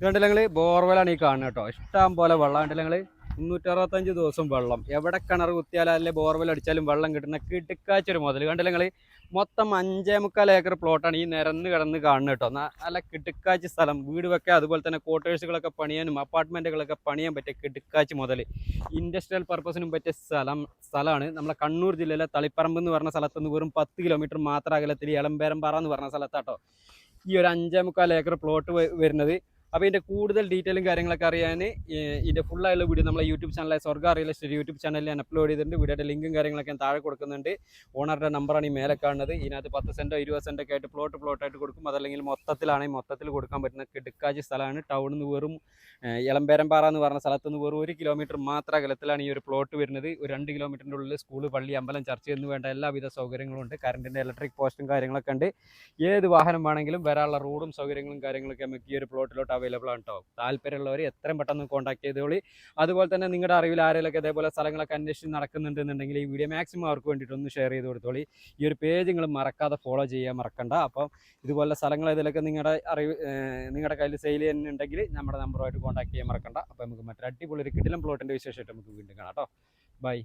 കണ്ടില്ല ബോർവെലാണ് ഈ കാണുന്നത് കേട്ടോ. ഇഷ്ടം പോലെ വെള്ളം കണ്ടില്ല നിങ്ങൾ മുന്നൂറ്ററുപത്തഞ്ച് ദിവസം വെള്ളം. എവിടെ കിണർ കുത്തിയാലും അല്ലെ ബോർവെൽ അടിച്ചാലും വെള്ളം കിട്ടുന്ന കിടുക്കാച്ചൊരു മുതൽ കണ്ടില്ല മൊത്തം അഞ്ചേ മുക്കാൽ ഏക്കർ പ്ലോട്ടാണ് ഈ നിരന്ന് കിടന്ന് കാണുന്നത് കേട്ടോ. നല്ല കിടുക്കാച്ചി സ്ഥലം. വീട് വെക്കുക അതുപോലെ തന്നെ ക്വാർട്ടേഴ്സുകളൊക്കെ പണിയാനും അപ്പാർട്ട്മെന്റുകളൊക്കെ പണിയാൻ പറ്റിയ കിടുക്കാച്ചി മുതൽ ഇൻഡസ്ട്രിയൽ പർപ്പസിനും പറ്റിയ സ്ഥലം സ്ഥലമാണ്. നമ്മളെ കണ്ണൂർ ജില്ലയിലെ തളിപ്പറമ്പ് എന്ന് പറഞ്ഞ സ്ഥലത്ത് നിന്ന് വെറും പത്ത് കിലോമീറ്റർ മാത്രം അകലത്തിൽ ഇളമ്പേരമ്പാറ എന്ന് പറഞ്ഞ സ്ഥലത്താട്ടോ ഈ ഒരു അഞ്ചേ മുക്കാൽ ഏക്കർ പ്ലോട്ട് വരുന്നത്. അപ്പോൾ ഇതിന്റെ കൂടുതൽ ഡീറ്റെയിലും കാര്യങ്ങളൊക്കെ അറിയാൻ ഇതിന്റെ ഫുള്ളായുള്ള വീഡിയോ നമ്മളെ യൂട്യൂബ് ചാനലായ സ്വർഗ റിയൽ എസ്റ്റേറ്റ് യൂട്യൂബ് ചാനലിൽ ഞാൻ അപ്ലോഡ് ചെയ്തിട്ടുണ്ട്. വീഡിയോയുടെ ലിങ്കും കാര്യങ്ങളൊക്കെ ഞാൻ താഴെ കൊടുക്കുന്നുണ്ട്. ഓണറുടെ നമ്പറാണ് ഈ മേലെ കാണുന്നത്. ഇതിനകത്ത് പത്ത് സെന്റോ ഇരുപത് സെന്റോ ഒക്കെ ആയിട്ട് പ്ലോട്ട് പ്ലോട്ടായിട്ട് കൊടുക്കും. അതല്ലെങ്കിൽ മൊത്തത്തിലാണെങ്കിൽ മൊത്തത്തിൽ കൊടുക്കാൻ പറ്റുന്ന കിടുക്കാച്ചി സ്ഥലമാണ്. ടൗണിൽ നിന്ന് വെറും ഇളമ്പേരമ്പാറ എന്ന് പറഞ്ഞ സ്ഥലത്ത് നിന്ന് വെറും ഒരു കിലോമീറ്റർ മാത്രം അകലത്തിലാണ് ഈ ഒരു പ്ലോട്ട് വരുന്നത്. ഒരു രണ്ട് കിലോമീറ്ററിന്റെ ഉള്ളിൽ സ്കൂൾ പള്ളി അമ്പലം ചർച്ച എന്ന് വേണ്ട എല്ലാവിധ സൗകര്യങ്ങളും ഉണ്ട്. കറണ്ടിന്റെ ഇലക്ട്രിക് പോസ്റ്റും കാര്യങ്ങളൊക്കെ ഉണ്ട്. ഏത് വാഹനം വേണമെങ്കിലും വരാനുള്ള റോഡും സൗകര്യങ്ങളും കാര്യങ്ങളൊക്കെ നമുക്ക് ഈ ഒരു പ്ലോട്ടിലോട്ട് അവൈലബിൾ ആണ് കേട്ടോ താല്പര്യമുള്ളവർ എത്രയും പെട്ടെന്ന് കോൺടാക്ട് ചെയ്തോളി അതുപോലെ തന്നെ നിങ്ങളുടെ അറിവിൽ ആരെങ്കിലൊക്കെ ഇതേപോലെ സ്ഥലങ്ങളൊക്കെ അന്വേഷിച്ച് നടക്കുന്നുണ്ടെന്നുണ്ടെങ്കിൽ ഈ വീഡിയോ മാക്സിമം അവർക്ക് വേണ്ടിയിട്ട് ഒന്ന് ഷെയർ ചെയ്ത് കൊടുത്തോളി. ഈ ഒരു പേജ് നിങ്ങൾ മറക്കാതെ ഫോളോ ചെയ്യാൻ മറക്കണ്ട. അപ്പം ഇതുപോലെ സ്ഥലങ്ങൾ ഇതിലൊക്കെ നിങ്ങളുടെ അറിവ് നിങ്ങളുടെ കയ്യിൽ സെയിൽ ചെയ്യുന്നുണ്ടെങ്കിൽ നമ്മുടെ നമ്പറുമായിട്ട് കോൺടാക്ട് ചെയ്യാൻ മറക്കണ്ട. അപ്പോൾ നമുക്ക് മറ്റൊരു അടിപൊളി ഒരു കിടിലം പ്ലോട്ടിന്റെ വിശേഷമായിട്ട് നമുക്ക് വീണ്ടും കാണാം കേട്ടോ ബൈ